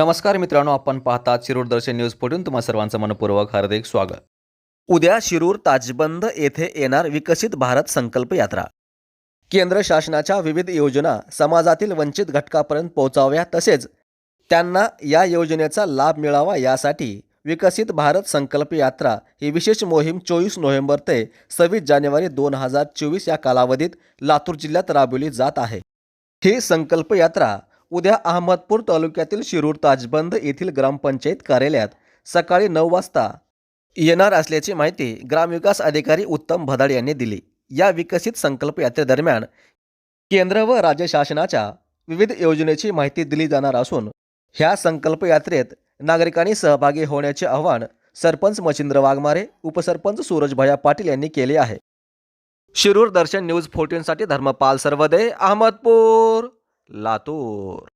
नमस्कार मित्रांनो आपण पाहतात शिरूर दर्शन न्यूज फोर्टून तुम्हा सर्वांचं मनपूर्वक हार्दिक स्वागत. उद्या शिरूर ताजबंद येथे येणार विकसित भारत संकल्प यात्रा. केंद्र शासनाच्या विविध योजना समाजातील वंचित घटकापर्यंत पोहोचाव्या तसेच त्यांना या योजनेचा लाभ मिळावा यासाठी विकसित भारत संकल्प यात्रा ही विशेष मोहीम चोवीस नोव्हेंबर ते सव्वीस जानेवारी दोन हजार चोवीस या कालावधीत लातूर जिल्ह्यात राबवली जात आहे. ही संकल्प यात्रा उद्या अहमदपूर तालुक्यातील शिरूर ताजबंद येथील ग्रामपंचायत कार्यालयात सकाळी नऊ वाजता येणार असल्याची माहिती ग्रामविकास अधिकारी उत्तम भदाड यांनी दिली. या विकसित संकल्प यात्रेदरम्यान केंद्र व राज्य शासनाच्या विविध योजनेची माहिती दिली जाणार असून ह्या संकल्प यात्रेत नागरिकांनी सहभागी होण्याचे आवाहन सरपंच मच्छिंद्र वाघमारे उपसरपंच सूरजभाया पाटील यांनी केले आहे. शिरूर दर्शन न्यूज फोर्टीनसाठी धर्मपाल सर्वदे अहमदपूर! लातूर